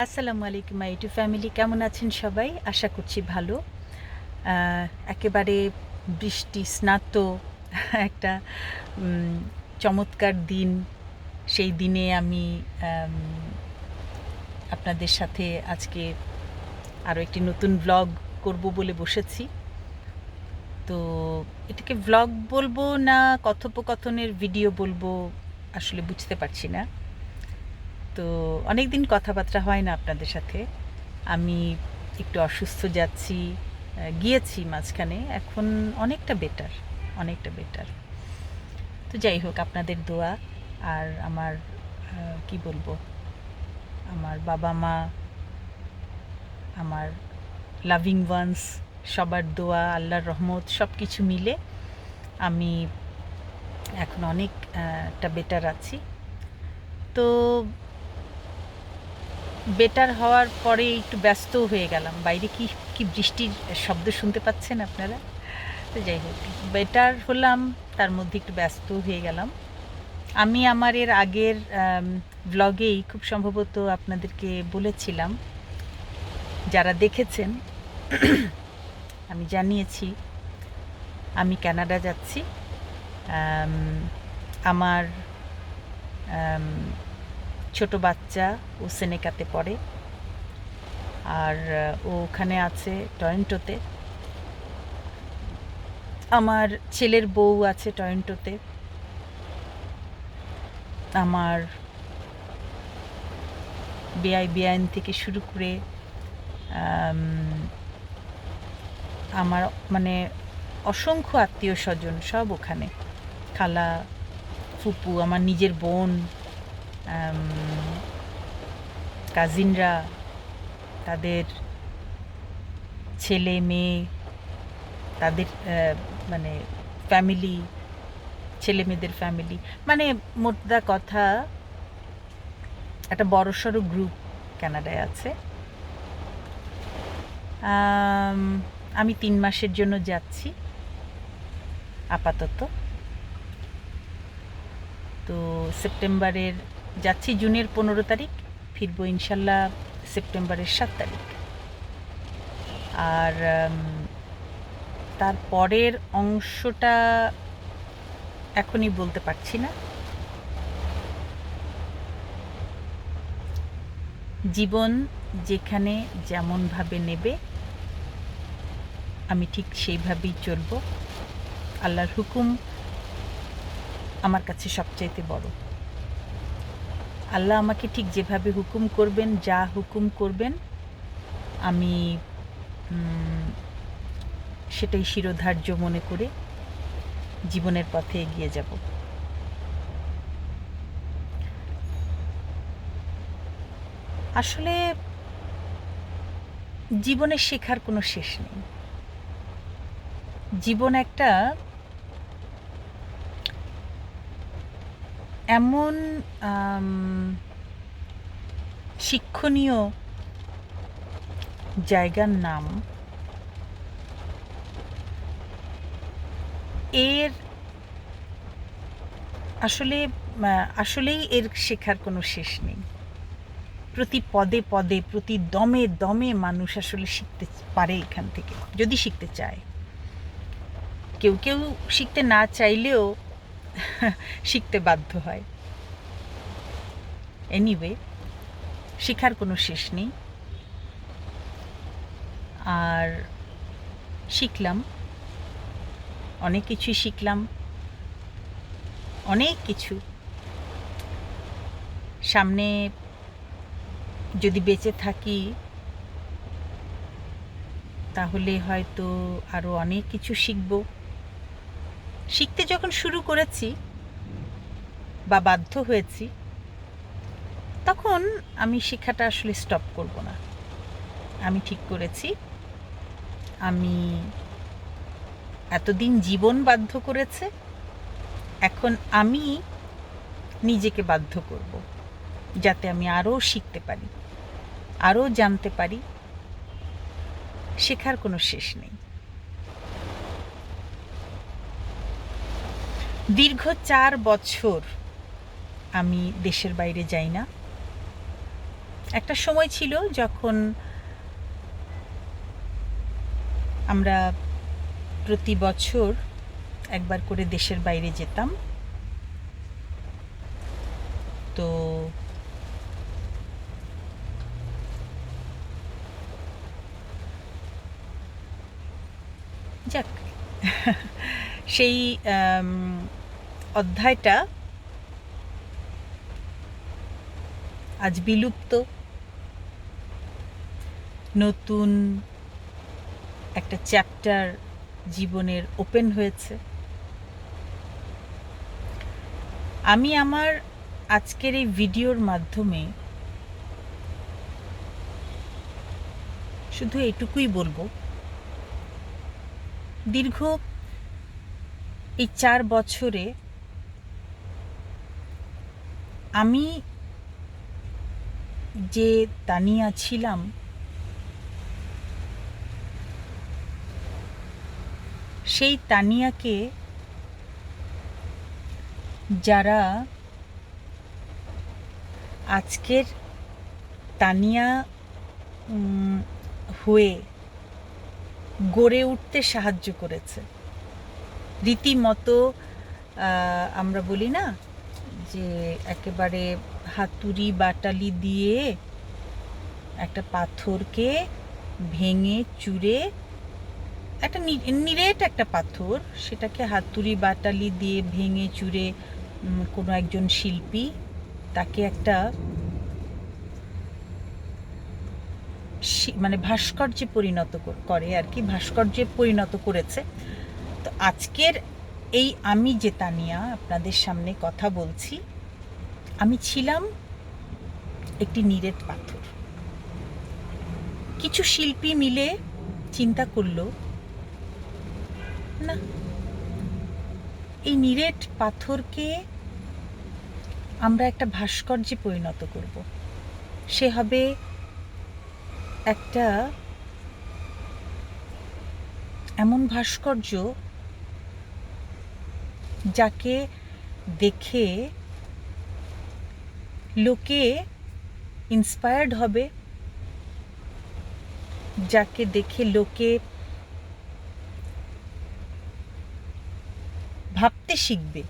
আসসালামু আলাইকুম মাই two family কেমন আছেন সবাই? আশা করছি ভালো। একেবারে বৃষ্টি, স্নাত একটা চমৎকার দিন। সেই দিনে আমি আপনাদের সাথে আজকে আরও একটি নতুন ব্লগ করব বলে বসেছি। তো এটাকে ব্লগ বলব না কথোপকথনের ভিডিও বলব? আসলে বুঝতে পারছি না। তো অনেক দিন কথাবার্তা হয় না আপনাদের সাথে। আমি একটু অসুস্থ যাচ্ছি গিয়েছি মাঝখানে, এখন অনেকটা বেটার অনেকটা বেটার তো যাই হোক, আপনাদের দোয়া আর আমার কি বলব, আমার বাবা মা, আমার লাভিং ওয়ান্স সবার দোয়া, আল্লাহর রহমত সব কিছু মিলে আমি এখন অনেকটা বেটার আছি। তো বেটার হওয়ার পরে একটু ব্যস্ত হয়ে গেলাম। বাইরে কি কি বৃষ্টির শব্দ শুনতে পাচ্ছেন আপনারা? তো যাই হোক বেটার হলাম তার মধ্যে একটু ব্যস্ত হয়ে গেলাম। আমি আমার এর আগের ব্লগেই খুব সম্ভবত আপনাদেরকে বলেছিলাম যারা দেখেছেন আমি জানিয়েছি আমি কানাডা যাচ্ছি। আমার আম, ছোট বাচ্চা ও সেনেকাতে পড়ে। আর ও ওখানে আছে টরেন্টোতে। আমার ছেলের বউ আছে টরেন্টোতে। আমার বেআই বেআইন থেকে শুরু করে আমার মানে অসংখ্য আত্মীয় স্বজন সব ওখানে। খালা, ফুপু, আমার নিজের বোন কাজিনরা, তাদের ছেলে, মেয়ে, তাদের মানে ফ্যামিলি ছেলে মেয়েদের ফ্যামিলি মানে মোটদা কথা একটা বড়সড় গ্রুপ কানাডায় আছে। আমি তিন মাসের জন্য যাচ্ছি, আপাতত। তো সেপ্টেম্বরের যাচ্ছি জুনের পনেরো তারিখ, ফিরবো ইনশাল্লাহ সেপ্টেম্বরের সাত তারিখ। আর তার পরের অংশটা এখনই বলতে পারছি না। জীবন যেখানে যেমনভাবে নেবে, আমি ঠিক সেইভাবেই চলব। আল্লাহর হুকুম আমার কাছে সবচাইতে বড়। আল্লাহ আমাকে ঠিক যেভাবে হুকুম করবেন, যা হুকুম করবেন, আমি সেটাই শিরোধার্য মনে করে জীবনের পথে এগিয়ে যাব। আসলে জীবনে শেখার কোনো শেষ নেই। জীবন একটা এমন শিক্ষণীয় জায়গার নাম এর আসলে আসলেই এর শেখার কোনো শেষ নেই। প্রতি পদে পদে, প্রতি দমে দমে মানুষ আসলে শিখতে পারে এখান থেকে, যদি শিখতে চায়। কেউ কেউ শিখতে না চাইলেও শিখতে বাধ্য হয়। এনিওয়ে শেখার কোনো শেষ নেই। আর শিখলাম। অনেক কিছুই শিখলাম। অনেক কিছু। সামনে যদি বেঁচে থাকি, তাহলে হয়তো আরও অনেক কিছু শিখব। শিখতে যখন শুরু করেছি বা বাধ্য হয়েছি, তখন আমি শেখাটা আসলে স্টপ করব না। আমি ঠিক করেছি। আমি এতদিন জীবন বাধ্য করেছে, এখন আমি নিজেকে বাধ্য করব, যাতে আমি আরও শিখতে পারি, আরও জানতে পারি, শেখার কোনো শেষ নেই। দীর্ঘ চার বছর আমি দেশের বাইরে যাই না। একটা সময় ছিল যখন আমরা প্রতি বছর একবার করে দেশের বাইরে যেতাম। তো যাক সেই অধ্যায়টা আজ বিলুপ্ত। নতুন একটা চ্যাপ্টার জীবনের ওপেন হয়েছে। আমি আমার আজকের এই ভিডিওর মাধ্যমে শুধু এটুকুই বলব। দীর্ঘ এই চার বছরে আমি যে তানিয়া ছিলাম সেই তানিয়াকে যারা আজকের তানিয়া হয়ে গড়ে উঠতে সাহায্য করেছে। রীতিমতো আমরা বলি না যে একেবারে হাতুড়ি বাটালি দিয়ে একটা পাথরকে ভেঙে চুরে একটা নিরেট একটা পাথর সেটাকে হাতুড়ি বাটালি দিয়ে ভেঙে উম, কোনো একজন শিল্পী তাকে একটা শি- মানে ভাস্কর্যে পরিণত করে আর কি, ভাস্কর্যে পরিণত করেছে। তো আজকের এই আমি যে তানিয়া আপনাদের সামনে কথা বলছি। আমি ছিলাম একটি নিরেট পাথর। কিছু শিল্পী মিলে চিন্তা করল, না, এই নিরেট পাথরকে আমরা একটা ভাস্কর্যে পরিণত করব। সে হবে একটা এমন ভাস্কর্য যাকে দেখে লোকে ইন্সপায়ার্ড হবে যাকে দেখে লোকে ভাবতে শিখবে।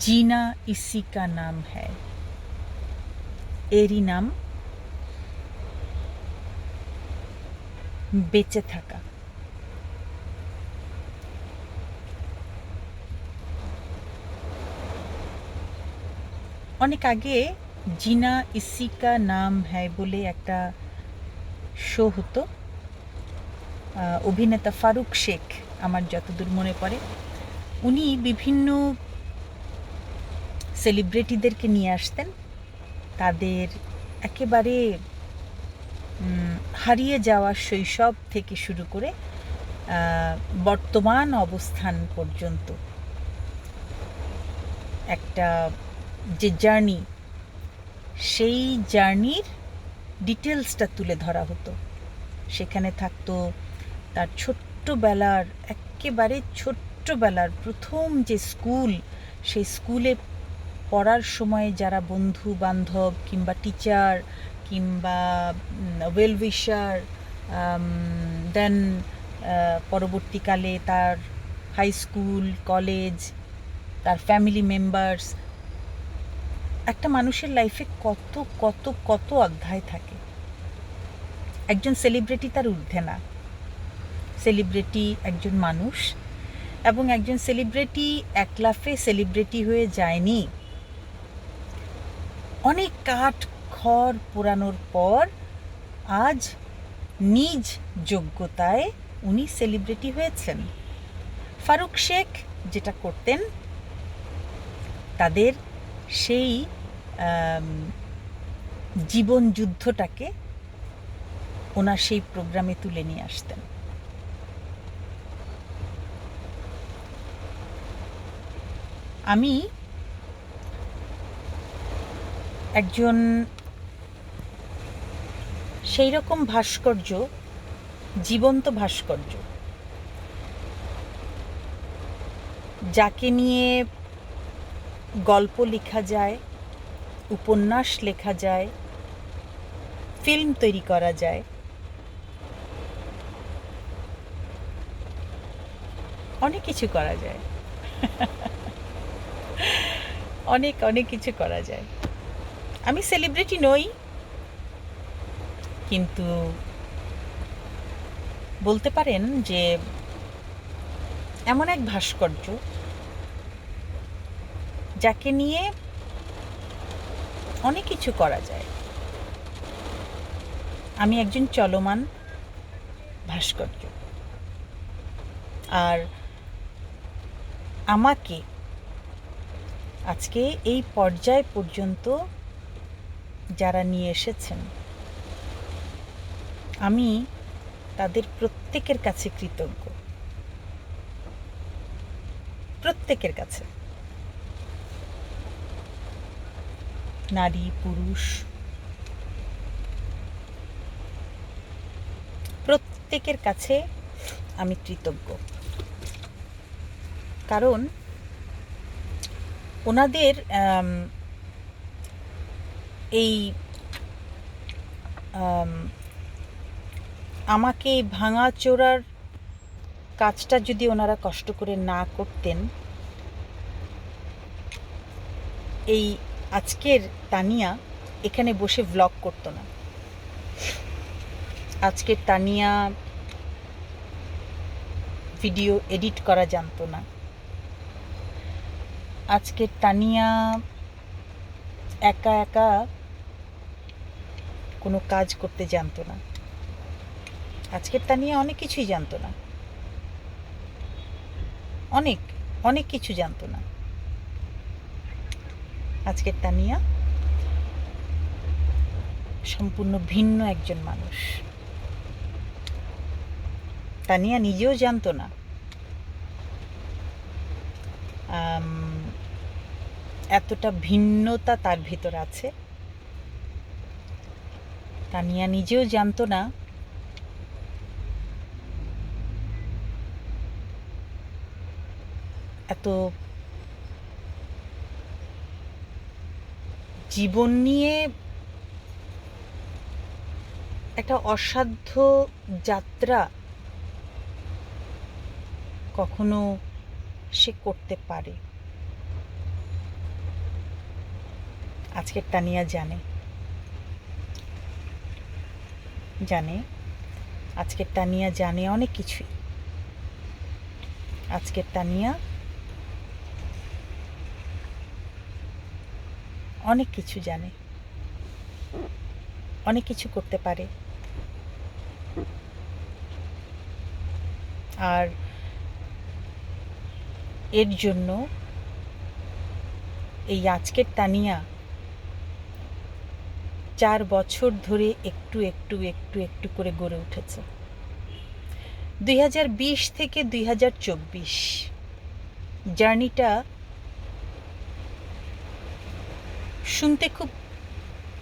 জিনা ইসিকা নাম হ্যায় এরই নাম বেঁচে থাকা অনেক আগে জিনা ইসিকা নাম হ্যায় বলে একটা শো হতো। অভিনেতা ফারুক শেখ, আমার যতদূর মনে পড়ে। উনি বিভিন্ন সেলিব্রিটিদেরকে নিয়ে আসতেন, তাদের একেবারে হারিয়ে যাওয়া শৈশব থেকে শুরু করে বর্তমান অবস্থান পর্যন্ত একটা যে জার্নি, সেই জার্নির ডিটেলসটা তুলে ধরা হতো। সেখানে থাকতো তার ছোট্টবেলার, একেবারে ছোট্টবেলার প্রথম যে স্কুল, সেই স্কুলে পড়ার সময় যারা বন্ধু বান্ধব কিংবা টিচার কিংবা ওয়েল উইশার দেন পরবর্তীকালে তার হাই স্কুল কলেজ তার ফ্যামিলি মেম্বার্স একটা মানুষের লাইফে কত কত কত অধ্যায় থাকে। একজন সেলিব্রিটি তার ঊর্ধ্বে না। সেলিব্রিটি একজন মানুষ এবং একজন সেলিব্রিটি একলাফে সেলিব্রিটি হয়ে যায়নি। অনেক কাঠ খড় পোড়ানোর পর আজ নিজ যোগ্যতায় উনি সেলিব্রিটি হয়েছেন। ফারুক শেখ যেটা করতেন, তাদের সেই জীবন যুদ্ধটাকে ওনার সেই প্রোগ্রামে তুলে নিয়ে আসতেন। আমি একজন সেই রকম ভাস্কর্য, জীবন্ত ভাস্কর্য, যাকে নিয়ে গল্প লেখা যায়, উপন্যাস লেখা যায় ফিল্ম তৈরি করা যায়। অনেক কিছু করা যায়। অনেক অনেক কিছু করা যায়। আমি সেলিব্রিটি নই। কিন্তু বলতে পারেন যে এমন এক ভাস্কর্য যাকে নিয়ে অনেক কিছু করা যায়। আমি একজন চলমান ভাস্কর্য। আর আমাকে আজকে এই পর্যায় পর্যন্ত যারা নিয়ে এসেছেন। আমি তাদের প্রত্যেকের কাছে কৃতজ্ঞ। প্রত্যেকের কাছে। নারী, পুরুষ। প্রত্যেকের কাছে আমি কৃতজ্ঞ। কারণ ওনাদের এই আমাকে এই ভাঙাচোরার কাজটা যদি ওনারা কষ্ট করে না করতেন, এই আজকের তানিয়া এখানে বসে ভ্লগ করতো না। আজকের তানিয়া ভিডিও এডিট করা জানতো না। আজকের তানিয়া একা একা কোনো কাজ করতে জানতো না। আজকের তানিয়া অনেক কিছুই জানতো না। অনেক অনেক কিছু জানতো না। আজকের তানিয়া সম্পূর্ণ ভিন্ন একজন মানুষ। তানিয়া নিজেও জানতো না। এতটা ভিন্নতা তার ভিতর আছে। তানিয়া নিজেও জানতো না। এত জীবন নিয়ে একটা অসাধ্য যাত্রা কখনো সে করতে পারে। আজকের তানিয়া জানে। জানে আজকের তানিয়া জানে অনেক কিছুই। আজকের তানিয়া অনেক কিছু জানে, অনেক কিছু করতে পারে। আর এর জন্য এই আজকের তানিয়া চার বছর ধরে একটু একটু একটু একটু করে গড়ে উঠেছে। দুই হাজার বিশ থেকে দুই হাজার চব্বিশ জার্নিটা শুনতে খুব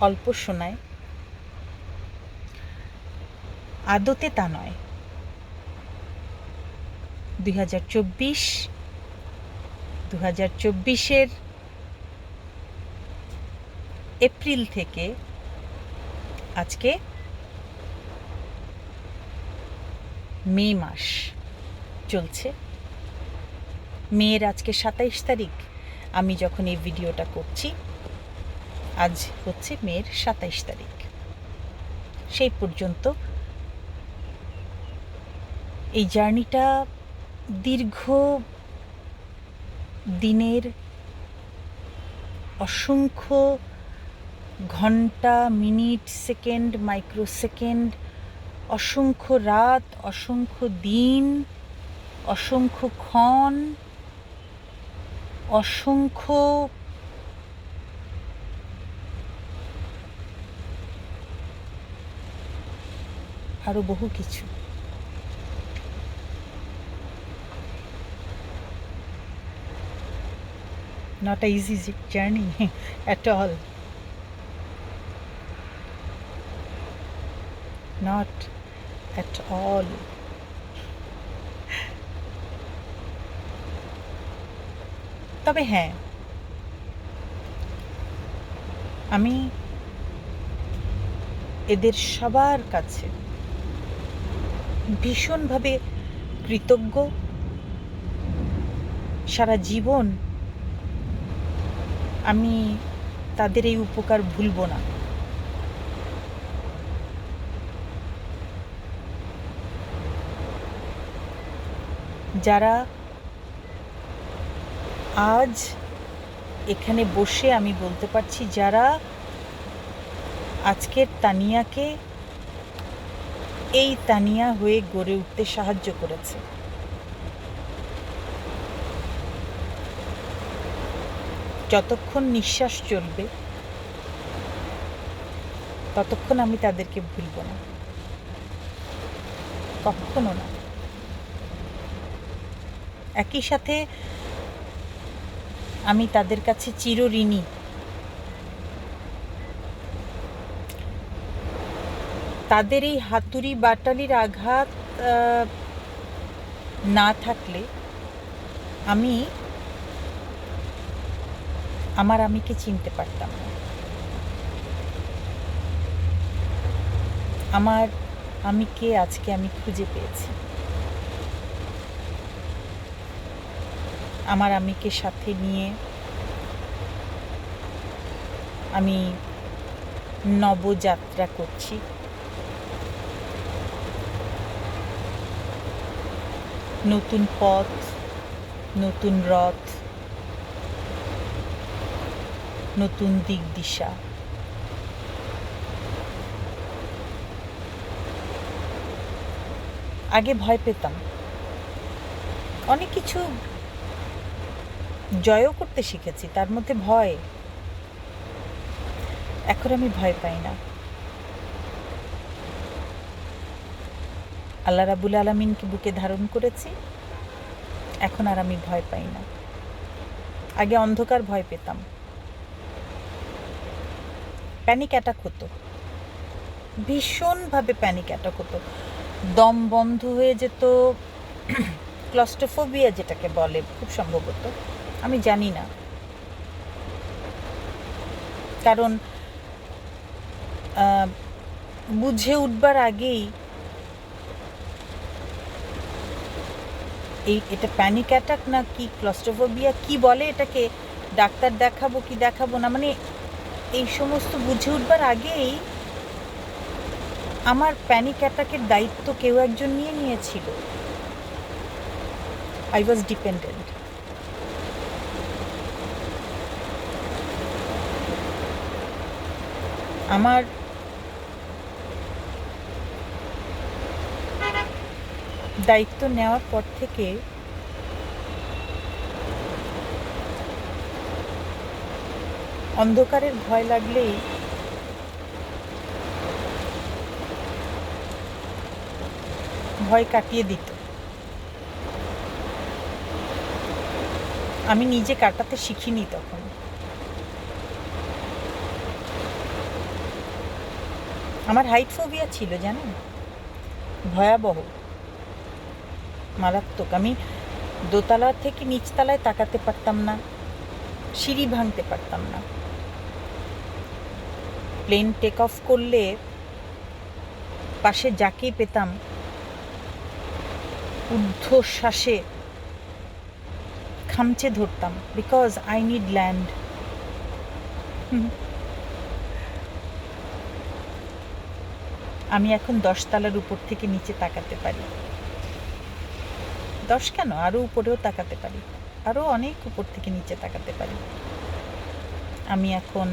অল্প শোনায়। আদতে তা নয়। দুই হাজার চব্বিশ চব্বিশের এপ্রিল থেকে আজকে মে মাস চলছে। মেয়ের আজকে সাতাইশ তারিখ। আমি যখন এই ভিডিওটা করছি, আজ হচ্ছে মেয়ের সাতাইশ তারিখ। সেই পর্যন্ত এই জার্নিটা দীর্ঘ দিনের অসংখ্য ঘণ্টা, মিনিট, সেকেন্ড মাইক্রো সেকেন্ড অসংখ্য রাত, অসংখ্য দিন, অসংখ্য ক্ষণ, অসংখ্য আরও বহু কিছু a easy j- journey at all. Not at all. তবে হ্যাঁ আমি এদের সবার কাছে ভীষণভাবে কৃতজ্ঞ সারা জীবন আমি তাদের এই উপকার ভুলব না যারা আজ এখানে বসে আমি বলতে পারছি, যারা আজকের তানিয়াকে এই তানিয়া হয়ে গড়ে উঠতে সাহায্য করেছে। যতক্ষণ নিঃশ্বাস চলবে, ততক্ষণ আমি তাদেরকে ভুলব না। কখনো না। একই সাথে আমি তাদের কাছে চিরঋণী তাদের এই হাতুড়ি বাটালির আঘাত না থাকলে আমি, আমার আমিকে চিনতে পারতাম না। আমার আমিকে, আজকে আমি খুঁজে পেয়েছি। আমার আমিকে সাথে নিয়ে আমি নবযাত্রা করছি। নতুন পথ, নতুন রথ, নতুন দিক দিশা। আগে ভয় পেতাম। অনেক কিছু জয়ও করতে শিখেছি, তার মধ্যে ভয়। এখন আমি ভয় পাই না। আল্লাহ রাবুল আলমিনকে বুকে ধারণ করেছি, এখন আর আমি ভয় পাই না। আগে অন্ধকার ভয় পেতাম। প্যানিক অ্যাটাক হতো। ভীষণভাবে প্যানিক অ্যাটাক হতো। দম বন্ধ হয়ে যেত। ক্লস্টোফোবিয়া যেটাকে বলে, খুব সম্ভবত আমি জানি না। কারণ বুঝে উঠবার আগেই এই এটা প্যানিক অ্যাটাক না কি ক্লস্টোফোবিয়া কি বলে এটাকে ডাক্তার দেখাবো কি দেখাবো না মানে এই সমস্ত বুঝে উঠবার আগেই আমার প্যানিক অ্যাটাকের দায়িত্ব কেউ একজন নিয়ে নিয়েছিল। আই ওয়াজ ডিপেন্ডেন্ট আমার দায়িত্ব নেওয়ার পর থেকে অন্ধকারের ভয় লাগলেই ভয় কাটিয়ে দিত। আমি নিজে কাটাতে শিখিনি তখন। আমার হাইট ফোবিয়া ছিল, জানেন? ভয়াবহ। মারাত্মক। আমি দোতলা থেকে নিচতলায় তাকাতে পারতাম না, সিঁড়ি ভাঙতে পারতাম না। প্লেন টেক অফ করলে পাশে যাকেই পেতাম, ঊর্ধ্বশ্বাসে খামচে ধরতাম বিকজ আই নিড ল্যান্ড আমি এখন দশতলার উপর থেকে নিচে তাকাতে পারি। দশ কেন? আরও উপরেও তাকাতে পারি। আরও অনেক উপর থেকে নিচে তাকাতে পারি। আমি এখন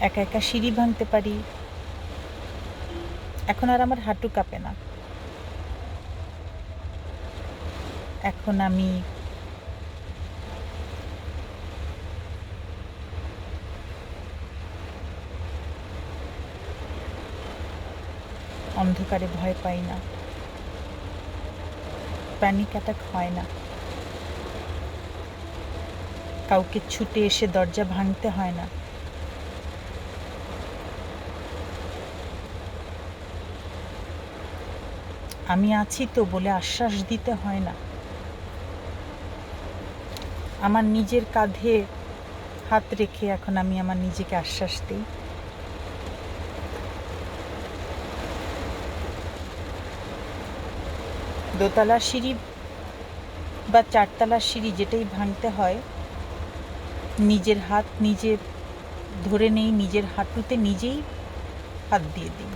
একা একা সিঁড়ি ভাঙতে পারি। এখন আর আমার হাঁটু কাঁপে না। এখন আমি অন্ধকারে ভয় পাই না। প্যানিক অ্যাটাক হয় না। কাউকে ছুটে এসে দরজা ভাঙতে হয় না। আমি আছি তো বলে আশ্বাস দিতে হয় না। আমার নিজের কাঁধে হাত রেখে এখন আমি আমার নিজেকে আশ্বাস দিই। দোতলা সিঁড়ি বা চারতলা সিঁড়ি যেটাই ভাঙতে হয়, নিজের হাত নিজে ধরে নেই, নিজের হাঁটুতে নিজেই হাত দিয়ে দিই।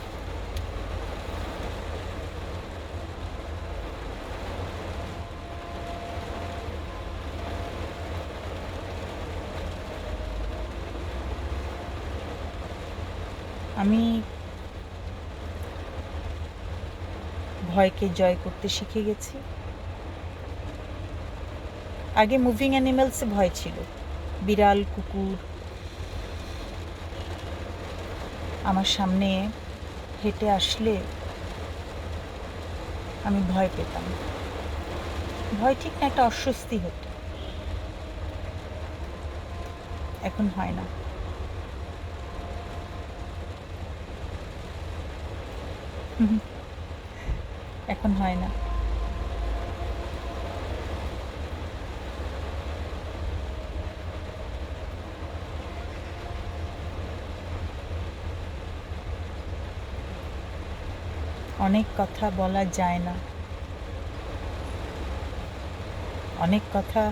আমি ভয়কে জয় করতে শিখে গেছি। আগে মুভিং অ্যানিমেলসে ভয় ছিল। বিড়াল কুকুর। আমার সামনে হেঁটে আসলে আমি ভয় পেতাম। ভয় ঠিক না একটা অস্বস্তি হতো। এখন হয় না। হুম, এখন হয় না। অনেক কথা বলা যায় না। অনেক কথা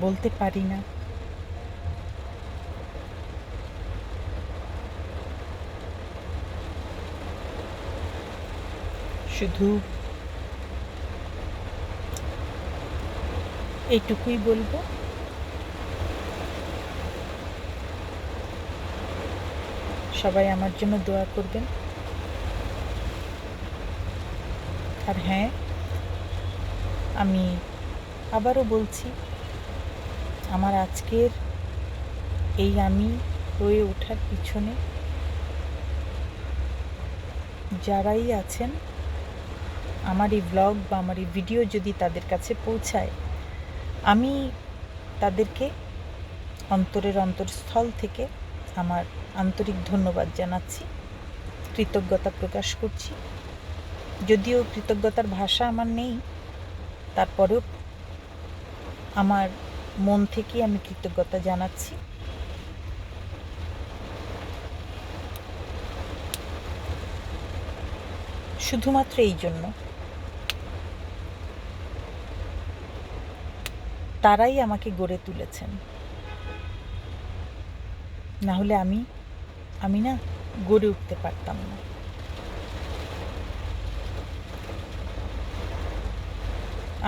বলতে পারি না। শুধু এইটুকুই বলব। সবাই আমার জন্য দোয়া করবেন। আর হ্যাঁ আমি আবারও বলছি, আমার আজকের এই আমি হয়ে ওঠার পিছনে যারাই আছেন আমার এই ব্লগ বা আমার এই ভিডিও যদি তাদের কাছে পৌঁছায়, আমি তাদেরকে অন্তরের অন্তরস্থল থেকে আমার আন্তরিক ধন্যবাদ জানাচ্ছি, কৃতজ্ঞতা প্রকাশ করছি। যদিও কৃতজ্ঞতার ভাষা আমার নেই, তারপরেও আমার মন থেকে আমি কৃতজ্ঞতা জানাচ্ছি। শুধুমাত্র এই জন্য। তারাই আমাকে গড়ে তুলেছেন। না হলে আমি আমি না গড়ে উঠতে পারতাম না।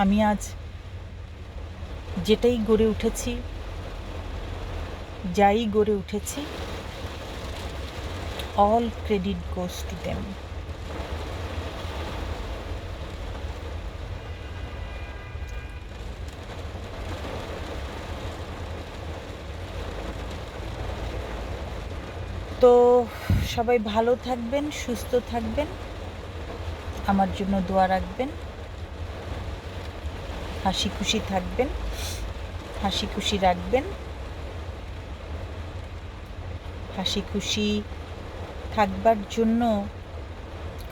আমি আজ যেটাই গড়ে উঠেছি, যাই গড়ে উঠেছি all credit goes to them তো সবাই ভালো থাকবেন, সুস্থ থাকবেন। আমার জন্য দোয়া রাখবেন। হাসি খুশি থাকবেন। হাসি খুশি রাখবেন। হাসি খুশি থাকবার জন্য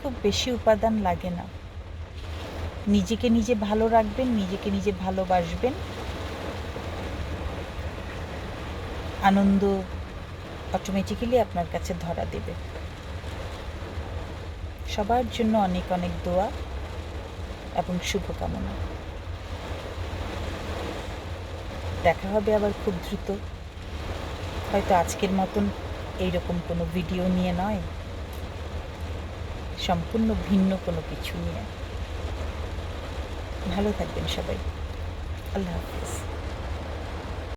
খুব বেশি উপাদান লাগে না। নিজেকে নিজে ভালো রাখবেন, নিজেকে নিজে ভালোবাসবেন। আনন্দ অটোমেটিক্যালি আপনার কাছে ধরা দেবে। সবার জন্য অনেক অনেক দোয়া এবং শুভকামনা। দেখা হবে আবার খুব দ্রুত। হয়তো আজকের মতন এইরকম কোনো ভিডিও নিয়ে নয়। সম্পূর্ণ ভিন্ন কোনো কিছু নিয়ে। ভালো থাকবেন সবাই। আল্লাহ হাফিজ।